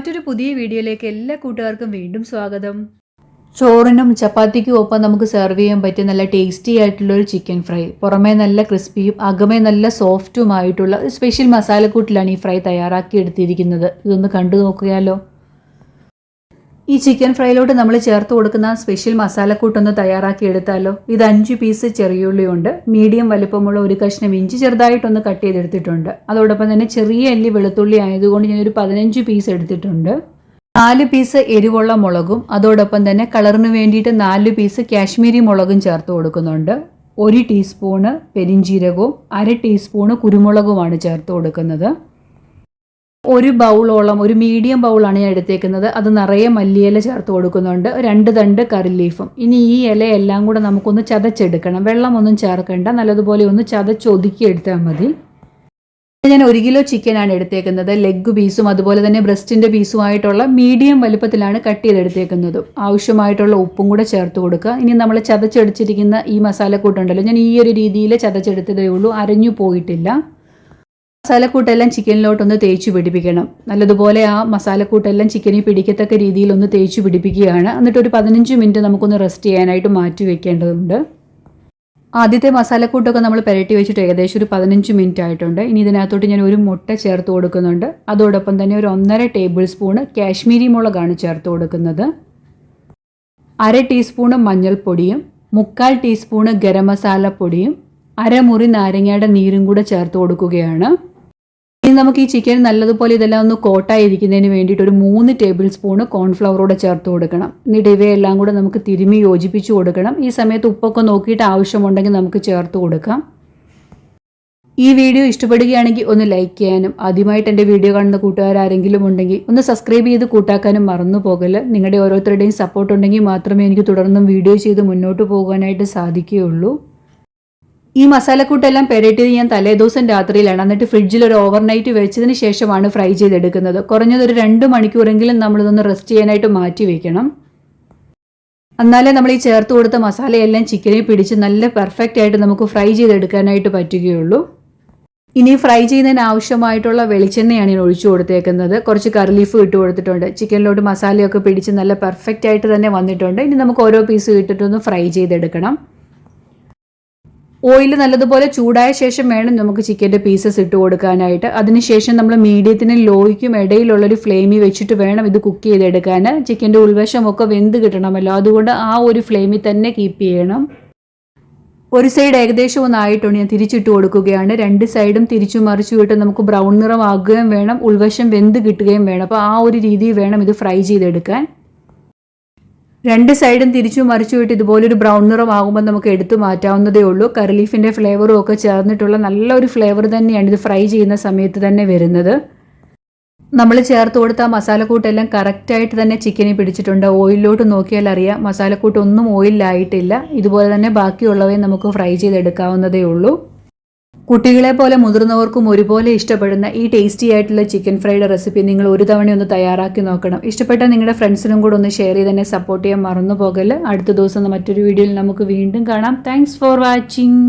മറ്റൊരു പുതിയ വീഡിയോയിലേക്ക് എല്ലാ കൂട്ടുകാർക്കും വീണ്ടും സ്വാഗതം. ചോറിനും ചപ്പാത്തിക്കും ഒപ്പം നമുക്ക് സെർവ് ചെയ്യാൻ പറ്റിയ നല്ല ടേസ്റ്റി ആയിട്ടുള്ള ഒരു ചിക്കൻ ഫ്രൈ പുറമേ നല്ല ക്രിസ്പിയും അകമേ നല്ല സോഫ്റ്റുമായിട്ടുള്ള ഒരു സ്പെഷ്യൽ മസാലക്കൂട്ടിലാണ് ഈ ഫ്രൈ തയ്യാറാക്കി എടുത്തിരിക്കുന്നത്. ഇതൊന്ന് കണ്ടു നോക്കിയാലോ ഈ ചിക്കൻ ഫ്രൈയിലോട്ട് നമ്മൾ ചേർത്ത് കൊടുക്കുന്ന സ്പെഷ്യൽ മസാലക്കൂട്ടൊന്ന് തയ്യാറാക്കി എടുത്താലോ? ഇത് അഞ്ച് പീസ് ചെറിയുള്ളിയുണ്ട് മീഡിയം വലുപ്പമുള്ള ഒരു കഷ്ണം ഇഞ്ചി ചെറുതായിട്ടൊന്ന് കട്ട് ചെയ്തെടുത്തിട്ടുണ്ട്. അതോടൊപ്പം തന്നെ ചെറിയ അല്ലി വെളുത്തുള്ളി ആയതുകൊണ്ട് ഞാൻ ഒരു പതിനഞ്ച് പീസ് എടുത്തിട്ടുണ്ട്. നാല് പീസ് എരിവുള്ള മുളകും അതോടൊപ്പം തന്നെ കളറിന് വേണ്ടിയിട്ട് നാല് പീസ് കാശ്മീരി മുളകും ചേർത്ത് കൊടുക്കുന്നുണ്ട്. ഒരു ടീസ്പൂണ് പെരിഞ്ചീരകവും അര ടീസ്പൂണ് കുരുമുളകുമാണ് ചേർത്ത് കൊടുക്കുന്നത്. ഒരു ബൗളോളം ഒരു മീഡിയം ബൗളാണ് ഞാൻ എടുത്തേക്കുന്നത്. അത് നിറയെ മല്ലിയില ചേർത്ത് കൊടുക്കുന്നുണ്ട്. രണ്ട് തണ്ട് കറി ലീഫും ഇനി ഈ ഇലയെല്ലാം കൂടെ നമുക്കൊന്ന് ചതച്ചെടുക്കണം. വെള്ളമൊന്നും ചേർക്കേണ്ട. നല്ലതുപോലെ ഒന്ന് ചതച്ചൊതുക്കി എടുത്താൽ മതി. ഞാൻ ഒരു കിലോ ചിക്കനാണ് എടുത്തേക്കുന്നത്. ലെഗ് പീസും അതുപോലെ തന്നെ ബ്രസ്റ്റിന്റെ പീസുമായിട്ടുള്ള മീഡിയം വലുപ്പത്തിലാണ് കട്ട് ചെയ്തെടുത്തേക്കുന്നത്. ആവശ്യമായിട്ടുള്ള ഉപ്പും കൂടെ ചേർത്ത് കൊടുക്കുക. ഇനി നമ്മൾ ചതച്ചെടുത്തിരിക്കുന്ന ഈ മസാലക്കൂട്ടുണ്ടല്ലോ. ഞാൻ ഈ ഒരു രീതിയിൽ ചതച്ചെടുത്തതേ ഉള്ളൂ. അരഞ്ഞു പോയിട്ടില്ല. മസാലക്കൂട്ടെല്ലാം ചിക്കനിലോട്ടൊന്ന് തേച്ച് പിടിപ്പിക്കണം. നല്ലതുപോലെ ആ മസാലക്കൂട്ടെല്ലാം ചിക്കനിൽ പിടിക്കത്തക്ക രീതിയിൽ ഒന്ന് തേച്ച് പിടിപ്പിക്കുകയാണ്. എന്നിട്ട് ഒരു പതിനഞ്ച് മിനിറ്റ് നമുക്കൊന്ന് റെസ്റ്റ് ചെയ്യാനായിട്ട് മാറ്റി വെക്കേണ്ടതുണ്ട്. ആദ്യത്തെ മസാലക്കൂട്ടൊക്കെ നമ്മൾ പുരട്ടി വെച്ചിട്ട് ഏകദേശം ഒരു പതിനഞ്ച് മിനിറ്റ് ആയിട്ടുണ്ട്. ഇനി ഇതിനകത്തോട്ട് ഞാൻ ഒരു മുട്ട ചേർത്ത് കൊടുക്കുന്നുണ്ട്. അതോടൊപ്പം തന്നെ ഒരു ഒന്നര ടേബിൾ സ്പൂണ് കാശ്മീരി മുളകാണ് ചേർത്ത് കൊടുക്കുന്നത്. അര ടീസ്പൂണ് മഞ്ഞൾപ്പൊടിയും മുക്കാൽ ടീസ്പൂണ് ഗരം മസാല പൊടിയും അരമുറി നാരങ്ങയുടെ നീരും കൂടെ ചേർത്ത് കൊടുക്കുകയാണ്. ഇനി നമുക്ക് ഈ ചിക്കൻ നല്ലതുപോലെ ഇതെല്ലാം ഒന്ന് കോട്ടായിരിക്കുന്നതിന് വേണ്ടിയിട്ട് ഒരു മൂന്ന് ടേബിൾ സ്പൂണ് കോൺഫ്ലവറോടെ ചേർത്ത് കൊടുക്കണം. എന്നിട്ട് ഇവയെല്ലാം കൂടെ നമുക്ക് തിരുമി യോജിപ്പിച്ച് കൊടുക്കണം. ഈ സമയത്ത് ഉപ്പൊക്കെ നോക്കിയിട്ട് ആവശ്യമുണ്ടെങ്കിൽ നമുക്ക് ചേർത്ത് കൊടുക്കാം. ഈ വീഡിയോ ഇഷ്ടപ്പെടുകയാണെങ്കിൽ ഒന്ന് ലൈക്ക് ചെയ്യാനും ആദ്യമായിട്ട് എന്റെ വീഡിയോ കാണുന്ന കൂട്ടുകാരെങ്കിലും ഉണ്ടെങ്കിൽ ഒന്ന് സബ്സ്ക്രൈബ് ചെയ്ത് കൂട്ടാക്കാനും മറന്നു പോകൽ നിങ്ങളുടെ ഓരോരുത്തരുടെയും സപ്പോർട്ട് ഉണ്ടെങ്കിൽ മാത്രമേ എനിക്ക് തുടർന്നും വീഡിയോ ചെയ്ത് മുന്നോട്ട് പോകാനായിട്ട് സാധിക്കുകയുള്ളൂ. ഈ മസാലക്കൂട്ടെല്ലാം പെരട്ടിയത് ഞാൻ തലേദിവസം രാത്രിയിലാണ്. എന്നിട്ട് ഫ്രിഡ്ജിൽ ഒരു ഓവർനൈറ്റ് വെച്ചതിന് ശേഷമാണ് ഫ്രൈ ചെയ്തെടുക്കുന്നത്. കുറഞ്ഞത് ഒരു രണ്ട് മണിക്കൂറെങ്കിലും നമ്മളിതൊന്ന് റെസ്റ്റ് ചെയ്യാനായിട്ട് മാറ്റി വെക്കണം. എന്നാലേ നമ്മൾ ഈ ചേർത്ത് കൊടുത്ത മസാലയെല്ലാം ചിക്കനെ പിടിച്ച് നല്ല പെർഫെക്റ്റ് ആയിട്ട് നമുക്ക് ഫ്രൈ ചെയ്തെടുക്കാനായിട്ട് പറ്റുകയുള്ളൂ. ഇനി ഫ്രൈ ചെയ്യുന്നതിന് ആവശ്യമായിട്ടുള്ള വെളിച്ചെണ്ണയാണ് ഞാൻ ഒഴിച്ചു കൊടുത്തേക്കുന്നത്. കുറച്ച് കറിലീഫ് ഇട്ട് കൊടുത്തിട്ടുണ്ട്. ചിക്കനിലോട്ട് മസാലയൊക്കെ പിടിച്ച് നല്ല പെർഫെക്റ്റ് ആയിട്ട് തന്നെ വന്നിട്ടുണ്ട്. ഇനി നമുക്ക് ഓരോ പീസ് ഇട്ടിട്ടൊന്ന് ഫ്രൈ ചെയ്തെടുക്കണം. ഓയിൽ നല്ലതുപോലെ ചൂടായ ശേഷം വേണം നമുക്ക് ചിക്കന്റെ പീസസ് ഇട്ട് കൊടുക്കാനായിട്ട്. അതിനുശേഷം നമ്മൾ മീഡിയത്തിനും ലോയ്ക്കും ഇടയിലുള്ളൊരു ഫ്ലെയിമിൽ വെച്ചിട്ട് വേണം ഇത് കുക്ക് ചെയ്തെടുക്കാൻ. ചിക്കന്റെ ഉൾവശമൊക്കെ വെന്ത് കിട്ടണമല്ലോ. അതുകൊണ്ട് ആ ഒരു ഫ്ലെയിമിൽ തന്നെ കീപ്പ് ചെയ്യണം. ഒരു സൈഡ് ഏകദേശം ഒന്നായിട്ടുണ്ട് ഞാൻ തിരിച്ചിട്ട് കൊടുക്കുകയാണ്. രണ്ട് സൈഡും തിരിച്ചു മറിച്ചു വിട്ട് നമുക്ക് ബ്രൗൺ നിറമാകുകയും വേണം. ഉൾവശം വെന്ത് കിട്ടുകയും വേണം. അപ്പോൾ ആ ഒരു രീതിയിൽ വേണം ഇത് ഫ്രൈ ചെയ്തെടുക്കാൻ. രണ്ട് സൈഡും തിരിച്ചു മറിച്ചു വിട്ട് ഇതുപോലൊരു ബ്രൗൺ നിറം ആകുമ്പോൾ നമുക്ക് എടുത്തു മാറ്റാവുന്നതേ ഉള്ളൂ. കറി ലീഫിന്റെ ഫ്ലേവറും ഒക്കെ ചേർന്നിട്ടുള്ള നല്ലൊരു ഫ്ലേവർ തന്നെയാണ് ഇത് ഫ്രൈ ചെയ്യുന്ന സമയത്ത് തന്നെ വരുന്നത്. നമ്മൾ ചേർത്ത് കൊടുത്ത മസാലക്കൂട്ടെല്ലാം കറക്റ്റായിട്ട് തന്നെ ചിക്കനെ പിടിച്ചിട്ടുണ്ട്. ഓയിലിലോട്ട് നോക്കിയാൽ അറിയാം മസാലക്കൂട്ട് ഒന്നും ഓയിലായിട്ടില്ല ഇതുപോലെ തന്നെ ബാക്കിയുള്ളവയെ നമുക്ക് ഫ്രൈ ചെയ്തെടുക്കാവുന്നതേ ഉള്ളൂ. കുട്ടികളെ പോലെ മുതിർന്നവർക്കും ഒരുപോലെ ഇഷ്ടപ്പെടുന്ന ഈ ടേസ്റ്റി ആയിട്ടുള്ള ചിക്കൻ ഫ്രൈഡ് റെസിപ്പി നിങ്ങൾ ഒരു തവണയൊന്ന് തയ്യാറാക്കി നോക്കണം. ഇഷ്ടപ്പെട്ട നിങ്ങളുടെ ഫ്രണ്ട്സിനും കൂടെ ഒന്ന് ഷെയർ ചെയ്ത് തന്നെ സപ്പോർട്ട് ചെയ്യാൻ മറന്നു പോകൽ അടുത്ത ദിവസം മറ്റൊരു വീഡിയോയിൽ നമുക്ക് വീണ്ടും കാണാം. Thanks for watching